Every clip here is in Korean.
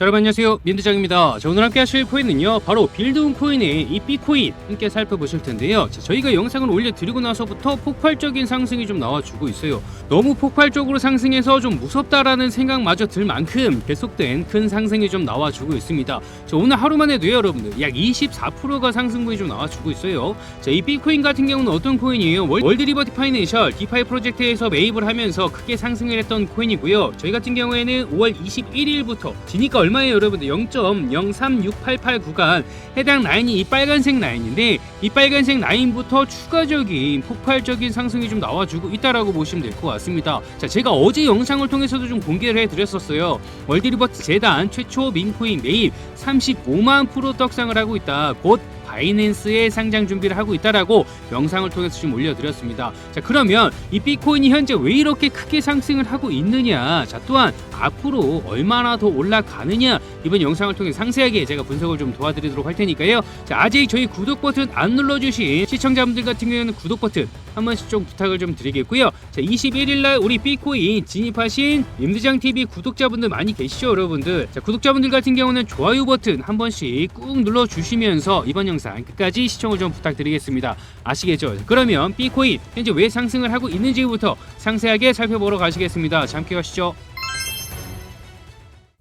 자, 여러분 안녕하세요. 민드장입니다. 자, 오늘 함께 하실 코인은요 바로 빌드운 코인의 이 B코인 함께 살펴보실 텐데요. 자, 저희가 영상을 올려드리고 나서부터 폭발적인 상승이 좀 나와주고 있어요. 너무 폭발적으로 상승해서 좀 무섭다라는 생각마저 들 만큼 계속된 큰 상승이 좀 나와주고 있습니다. 자, 오늘 하루만 해도요 여러분들. 약 24%가 상승분이 좀 나와주고 있어요. 자, 이 B코인 같은 경우는 어떤 코인이에요? 월, 월드리버티 파이낸셜 디파이 프로젝트에서 매입을 하면서 크게 상승을 했던 코인이고요. 저희 같은 경우에는 5월 21일부터 지니까 얼마예요 여러분들? 0.036889 구간. 해당 라인이 이 빨간색 라인인데 이 빨간색 라인부터 추가적인 폭발적인 상승이 좀 나와주고 있다라고 보시면 될 것 같습니다. 자 제가 어제 영상을 통해서도 좀 공개를 해드렸었어요. 월드리버트 재단 최초 민코인 매입 35만 프로 떡상을 하고 있다. 곧 바이낸스에 상장 준비를 하고 있다라고 영상을 통해서 좀 올려드렸습니다. 자 그러면 이 비코인이 현재 왜 이렇게 크게 상승을 하고 있느냐? 자 또한 앞으로 얼마나 더 올라가느냐? 이번 영상을 통해 상세하게 제가 분석을 좀 도와드리도록 할 테니까요. 자 아직 저희 구독 버튼 안 눌러주신 시청자분들 같은 경우에는 구독 버튼 한 번씩 좀 부탁을 좀 드리겠고요. 자 21일날 우리 비코인 진입하신 임드장 TV 구독자분들 많이 계시죠, 여러분들? 자 구독자분들 같은 경우는 좋아요 버튼 한 번씩 꾹 눌러 주시면서 이번 영상 끝까지 시청을 좀 부탁드리겠습니다. 아시겠죠? 그러면 비코인 현재 왜 상승을 하고 있는지부터 상세하게 살펴보러 가시겠습니다. 자, 함께 가시죠.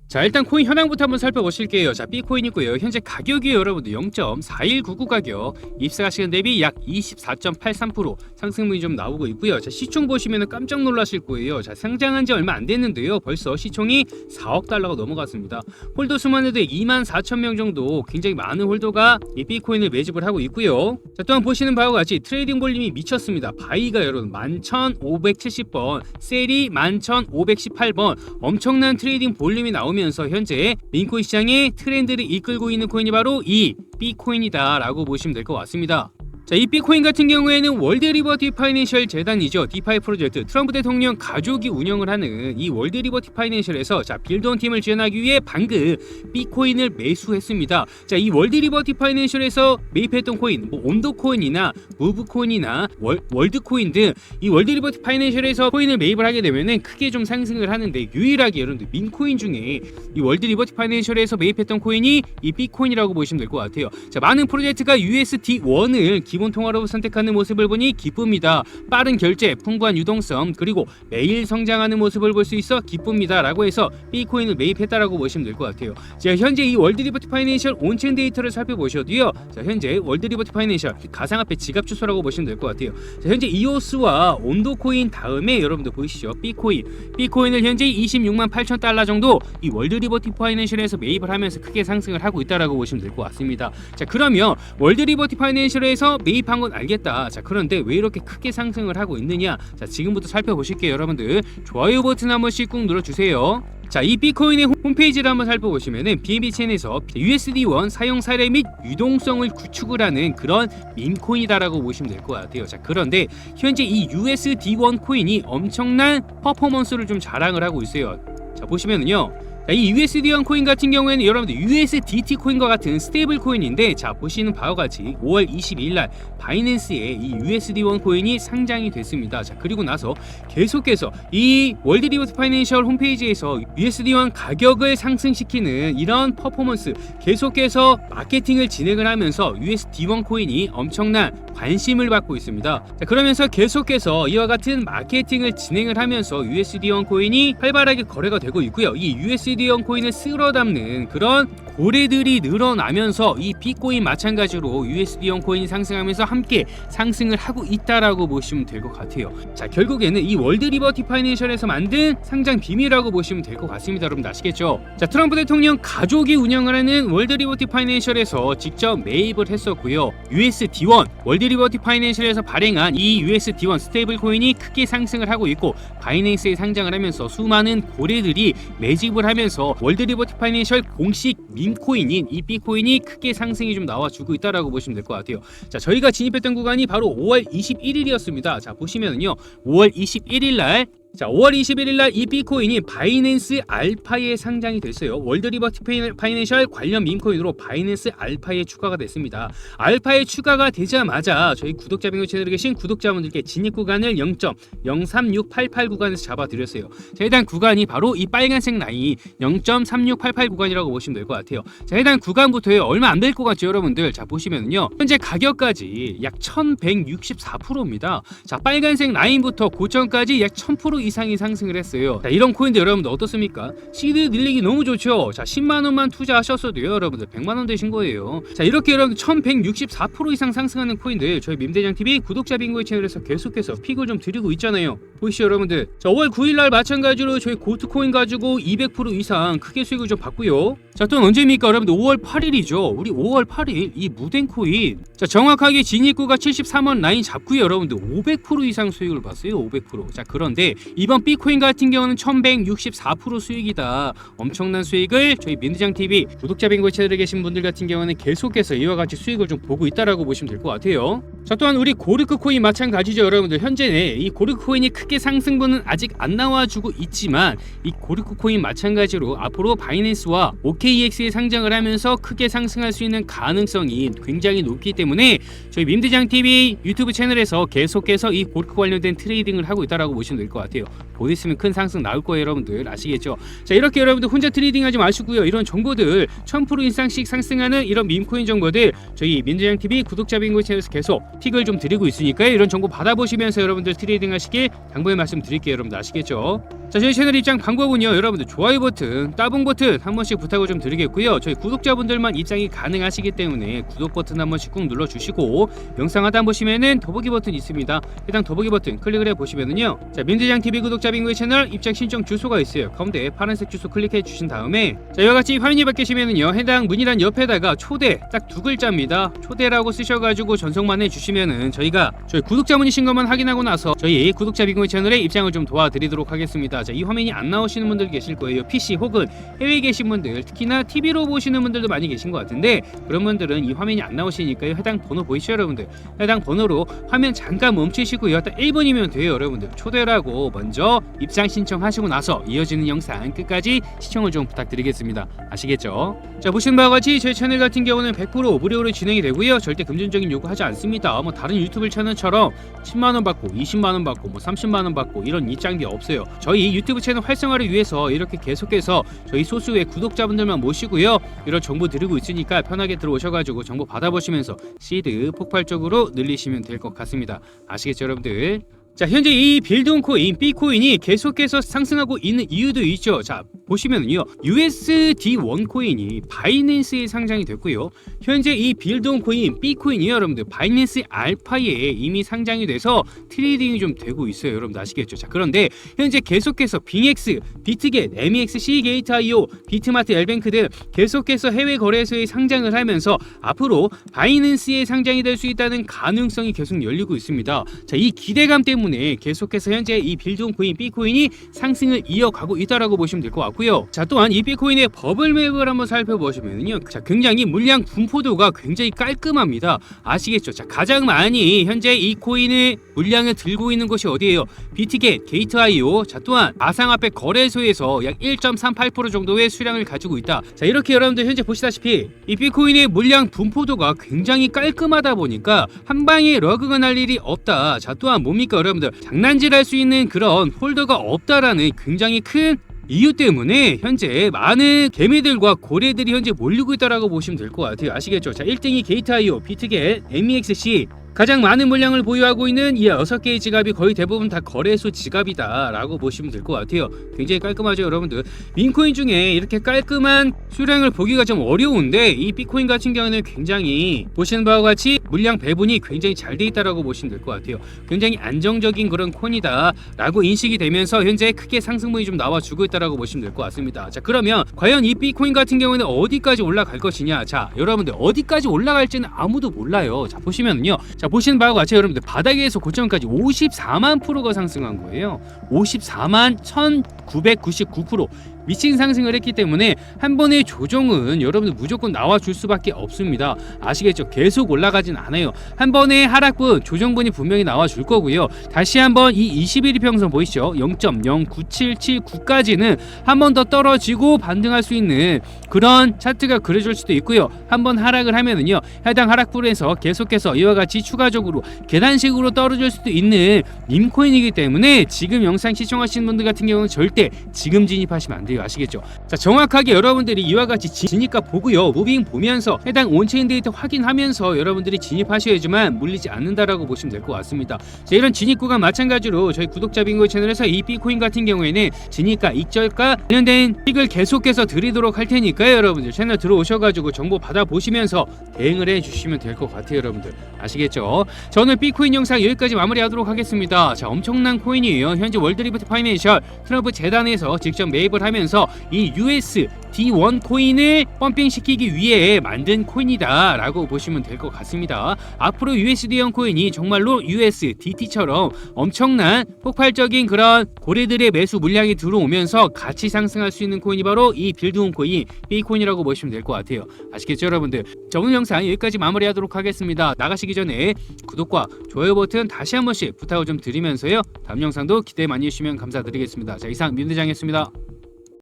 자 일단 코인 현황부터 한번 살펴보실게요. 자 B코인이고요. 현재 가격이 여러분들. 0.4199 가격. 입사 시간 대비 약 24.83% 상승분이 좀 나오고 있고요. 자 시총 보시면 깜짝 놀라실 거예요. 자 상장한 지 얼마 안 됐는데요. 벌써 시총이 4억 달러가 넘어갔습니다. 홀더 수만 해도 2만 4천 명 정도 굉장히 많은 홀더가 이 B코인을 매집을 하고 있고요. 자 또한 보시는 바와 같이 트레이딩 볼륨이 미쳤습니다. 바이가 여러분 11,570번 셀이 11,518번. 엄청난 트레이딩 볼륨이 나오면 하면서 현재 민코인 시장의 트렌드를 이끌고 있는 코인이 바로 이 B코인이다 라고 보시면 될 것 같습니다. 자, 이 비코인 같은 경우에는 월드 리버티 파이낸셜 재단이죠. 디파이 프로젝트 트럼프 대통령 가족이 운영을 하는 이 월드 리버티 파이낸셜에서 자, 빌드온 팀을 지원하기 위해 방금 비코인을 매수했습니다. 자, 이 월드 리버티 파이낸셜에서 매입했던 코인, 뭐 온도 코인이나 무브 코인이나 월, 월드 코인 등 이 월드 리버티 파이낸셜에서 코인을 매입을 하게 되면은 크게 좀 상승을 하는데 유일하게 여러분들 민코인 중에 이 월드 리버티 파이낸셜에서 매입했던 코인이 이 비코인이라고 보시면 될 것 같아요. 자, 많은 프로젝트가 USD1을 기본 통화로 선택하는 모습을 보니 기쁩니다. 빠른 결제, 풍부한 유동성, 그리고 매일 성장하는 모습을 볼 수 있어 기쁩니다 라고 해서 B코인을 매입했다라고 보시면 될 것 같아요. 자, 현재 이 월드 리버티 파이낸셜 온체인 데이터를 살펴보셔도요. 자, 현재 월드 리버티 파이낸셜 가상화폐 지갑 주소라고 보시면 될 것 같아요. 자, 현재 이오스와 온도 코인 다음에 여러분들 보이시죠? B코인. B코인을 현재 26만 8천 달러 정도 이 월드 리버티 파이낸셜에서 매입을 하면서 크게 상승을 하고 있다라고 보시면 될 것 같습니다. 자, 그러면 월드 리버티 파이낸셜에서 매입한 건 알겠다. 자, 그런데 왜 이렇게 크게 상승을 하고 있느냐? 자, 지금부터 살펴보실게요, 여러분들. 좋아요 버튼 한 번씩 꾹 눌러주세요. 자, 이 비코인의 홈페이지를 한번 살펴보시면은 BNB 체인에서 USD1 사용 사례 및 유동성을 구축을 하는 그런 밈코인이다라고 보시면 될 것 같아요. 자, 그런데 현재 이 USD1 코인이 엄청난 퍼포먼스를 좀 자랑을 하고 있어요. 자, 보시면은요. 자, 이 USD1 코인 같은 경우에는 여러분들 USDT 코인과 같은 스테이블 코인인데 자 보시는 바와 같이 5월 22일 날 바이낸스에 이 USD1 코인이 상장이 됐습니다. 자 그리고 나서 계속해서 이 월드 리버트 파이낸셜 홈페이지에서 USD1 가격을 상승시키는 이런 퍼포먼스 계속해서 마케팅을 진행을 하면서 USD1 코인이 엄청난 관심을 받고 있습니다. 자 그러면서 계속해서 이와 같은 마케팅을 진행을 하면서 USD1 코인이 활발하게 거래가 되고 있고요. 이 USD 미디엄 코인을 쓸어 담는 그런 고래들이 늘어나면서 이 비코인 마찬가지로 USD형 코인이 상승하면서 함께 상승을 하고 있다라고 보시면 될 것 같아요. 자 결국에는 이 월드 리버티 파이낸셜에서 만든 상장 비밀이라고 보시면 될 것 같습니다. 여러분 아시겠죠? 자 트럼프 대통령 가족이 운영을 하는 월드 리버티 파이낸셜에서 직접 매입을 했었고요. USD1 월드 리버티 파이낸셜에서 발행한 이 USD1 스테이블 코인이 크게 상승을 하고 있고 바이낸스에 상장을 하면서 수많은 고래들이 매집을 하면서 하면서 월드 리버티 파이낸셜 공식 밈코인인 이 B코인이 크게 상승이 좀 나와주고 있다라고 보시면 될 것 같아요. 자, 저희가 진입했던 구간이 바로 5월 21일이었습니다. 자, 보시면은요. 5월 21일 날 자, 5월 21일 날이 비코인이 바이낸스 알파에 상장이 됐어요. 월드리버티 파이낸셜 관련 밈코인으로 바이낸스 알파에 추가가 됐습니다. 알파에 추가가 되자마자 저희 구독자 bingo 채널에 계신 구독자분들께 진입 구간을 0.03688 구간에서 잡아드렸어요. 자, 해당 구간이 바로 이 빨간색 라인이 0.3688 구간이라고 보시면 될 것 같아요. 자, 해당 구간부터요. 얼마 안 될 것 같죠, 여러분들? 자, 보시면은요. 현재 가격까지 약 1164%입니다. 자, 빨간색 라인부터 고점까지 약 1000% 이상이 상승을 했어요. 자, 이런 코인들 여러분들 어떻습니까? 시드 늘리기 너무 좋죠. 자, 10만 원만 투자하셨어도요, 여러분들 100만 원 되신 거예요. 자, 이렇게 여러분 1164% 이상 상승하는 코인들 저희 밈대장 TV 구독자 빙고의 채널에서 계속해서 픽을 좀 드리고 있잖아요. 보시죠, 여러분들. 자, 5월 9일 날 마찬가지로 저희 고트 코인 가지고 200% 이상 크게 수익을 좀 봤고요. 자, 또 언제입니까, 여러분들? 5월 8일이죠. 우리 5월 8일 이 무덴 코인. 자, 정확하게 진입구가 73원 라인 잡고요, 여러분들 500% 이상 수익을 봤어요. 500%. 자, 그런데 이번 비코인 같은 경우는 1164% 수익이다. 엄청난 수익을 저희 민드장 TV 구독자 빙고 채널에 계신 분들 같은 경우는 계속해서 이와 같이 수익을 좀 보고 있다라고 보시면 될 것 같아요. 자, 또한 우리 고르크 코인 마찬가지죠, 여러분들. 현재는 이 고르크 코인이 크게 상승분은 아직 안 나와주고 있지만 이 고르크 코인 마찬가지로 앞으로 바이낸스와 OKEX에 상장을 하면서 크게 상승할 수 있는 가능성이 굉장히 높기 때문에 저희 밈대장 TV 유튜브 채널에서 계속해서 이 고르크 관련된 트레이딩을 하고 있다라고 보시면 될 것 같아요. 곧 있으면 큰 상승 나올 거예요, 여러분들 아시겠죠? 자 이렇게 여러분들 혼자 트레이딩 하지 마시고요. 이런 정보들 1000% 이상씩 상승하는 이런 밈코인 정보들 저희 민대장 TV 구독자 빙고 채널에서 계속 픽을 좀 드리고 있으니까요. 이런 정보 받아보시면서 여러분들 트레이딩 하시길 당부의 말씀 드릴게요, 여러분들 아시겠죠? 자 저희 채널 입장 방법은요, 여러분들 좋아요 버튼, 따봉 버튼 한 번씩 부탁을 좀 드리겠고요. 저희 구독자분들만 입장이 가능하시기 때문에 구독 버튼 한 번씩 꾹 눌러주시고 영상 하단 보시면은 더보기 버튼 있습니다. 해당 더보기 버튼 클릭을 해 보시면은요. 자 민대장 TV 구독자 빙고의 채널 입장 신청 주소가 있어요. 가운데 파란색 주소 클릭해 주신 다음에 자 이와 같이 화면이 바뀌시면은요. 해당 문의란 옆에다가 초대 딱 두 글자입니다. 초대라고 쓰셔가지고 전송만 해주시면은 저희가 저희 구독자분이신 것만 확인하고 나서 저희 구독자 빙고의 채널에 입장을 좀 도와드리도록 하겠습니다. 자 이 화면이 안 나오시는 분들 계실 거예요. PC 혹은 해외에 계신 분들 특히나 TV로 보시는 분들도 많이 계신 것 같은데 그런 분들은 이 화면이 안 나오시니까요. 해당 번호 보이시죠 여러분들? 해당 번호로 화면 잠깐 멈추시고요. 딱 1분이면 돼요 여러분들. 초대라고 먼저 입장 신청하시고 나서 이어지는 영상 끝까지 시청을 좀 부탁드리겠습니다. 아시겠죠? 자 보시는 바와 같이 저희 채널 같은 경우는 100% 무료로 진행이 되고요. 절대 금전적인 요구하지 않습니다. 뭐 다른 유튜브 채널처럼 10만 원 받고 20만 원 받고 뭐 30만 원 받고 이런 입장비 없어요. 저희 유튜브 채널 활성화를 위해서 이렇게 계속해서 저희 소수의 구독자분들만 모시고요. 이런 정보 드리고 있으니까 편하게 들어오셔가지고 정보 받아보시면서 시드 폭발적으로 늘리시면 될 것 같습니다. 아시겠죠, 여러분들? 자, 현재 이 빌드온 코인, B코인이 계속해서 상승하고 있는 이유도 있죠. 자, 보시면은요. USD1 코인이 바이낸스에 상장이 됐고요. 현재 이 빌드온 코인, B코인이 여러분들 바이낸스 알파에 이미 상장이 돼서 트레이딩이 좀 되고 있어요. 여러분들 아시겠죠? 자, 그런데 현재 계속해서 빙엑스, 비트겟, MEXC 게이트.io, 비트마트, 엘뱅크 등 계속해서 해외 거래소에 상장을 하면서 앞으로 바이낸스에 상장이 될 수 있다는 가능성이 계속 열리고 있습니다. 자, 이 기대감 때문에 계속해서 현재 이 빌드온 코인 B코인이 상승을 이어가고 있다라고 보시면 될 것 같고요. 자, 또한 이 B코인의 버블 맵을 한번 살펴보시면요. 자, 굉장히 물량 분포도가 굉장히 깔끔합니다. 아시겠죠? 자, 가장 많이 현재 이 코인의 물량을 들고 있는 곳이 어디예요? 비트겟, 게이트.io. 자, 또한 아상화폐 거래소에서 약 1.38% 정도의 수량을 가지고 있다. 자, 이렇게 여러분들 현재 보시다시피 이 비트코인의 물량 분포도가 굉장히 깔끔하다 보니까 한 방에 러그가 날 일이 없다. 자, 또한 뭡니까 여러분 들 장난질 할 수 있는 그런 홀더가 없다라는 굉장히 큰 이유 때문에 현재 많은 개미들과 고래들이 현재 몰리고 있다라고 보시면 될 것 같아요. 아시겠죠? 자, 1등이 게이트.io, 비트겟, MEXC 가장 많은 물량을 보유하고 있는 이 6개의 지갑이 거의 대부분 다 거래소 지갑이다 라고 보시면 될 것 같아요. 굉장히 깔끔하죠, 여러분들. 민코인 중에 이렇게 깔끔한 수량을 보기가 좀 어려운데 이 비코인 같은 경우는 굉장히 보시는 바와 같이 물량 배분이 굉장히 잘 돼 있다라고 보시면 될 것 같아요. 굉장히 안정적인 그런 코인이다라고 인식이 되면서 현재 크게 상승분이 좀 나와주고 있다라고 보시면 될 것 같습니다. 자, 그러면 과연 이 비코인 같은 경우는 어디까지 올라갈 것이냐? 자, 여러분들 어디까지 올라갈지는 아무도 몰라요. 자, 보시면요. 자, 보시는 바와 같이 여러분들 바닥에서 고점까지 54만 프로가 상승한 거예요. 54만 1999% 미친 상승을 했기 때문에 한 번의 조정은 여러분들 무조건 나와줄 수밖에 없습니다. 아시겠죠? 계속 올라가진 않아요. 한 번의 하락분, 조정분이 분명히 나와줄 거고요. 다시 한번 이 21일 평선 보이시죠? 0.09779까지는 한 번 더 떨어지고 반등할 수 있는 그런 차트가 그려질 수도 있고요. 한 번 하락을 하면은요. 해당 하락분에서 계속해서 이와 같이 추가적으로 계단식으로 떨어질 수도 있는 밈코인이기 때문에 지금 영상 시청하시는 분들 같은 경우는 절대 지금 진입하시면 안 돼요. 아시겠죠? 자, 정확하게 여러분들이 이와 같이 진- 진입가 보고요. 무빙 보면서 해당 온체인 데이터 확인하면서 여러분들이 진입하셔야지만 물리지 않는다라고 보시면 될 것 같습니다. 자, 이런 진입 구간 마찬가지로 저희 구독자 빙고 채널에서 이 비코인 같은 경우에는 진입가, 익절가 관련된 픽을 계속해서 드리도록 할 테니까요. 여러분들 채널 들어오셔가지고 정보 받아보시면서 대응을 해주시면 될 것 같아요. 여러분들 아시겠죠? 자, 오늘 비코인 영상 여기까지 마무리하도록 하겠습니다. 자, 엄청난 코인이에요. 현재 월드리프트 파이낸셜 트럼프 재단에서 직접 매입을 하면 서 이 US D1 코인을 펌핑시키기 위해 만든 코인이다 라고 보시면 될 것 같습니다. 앞으로 USD1 코인이 정말로 USDT처럼 엄청난 폭발적인 그런 고래들의 매수 물량이 들어오면서 같이 상승할 수 있는 코인이 바로 이 빌드온 코인, B코인이라고 보시면 될 것 같아요. 아시겠죠, 여러분들? 자, 오늘 영상 여기까지 마무리하도록 하겠습니다. 나가시기 전에 구독과 좋아요 버튼 다시 한 번씩 부탁을 좀 드리면서요. 다음 영상도 기대 많이 해주시면 감사드리겠습니다. 자, 이상 민대장이었습니다.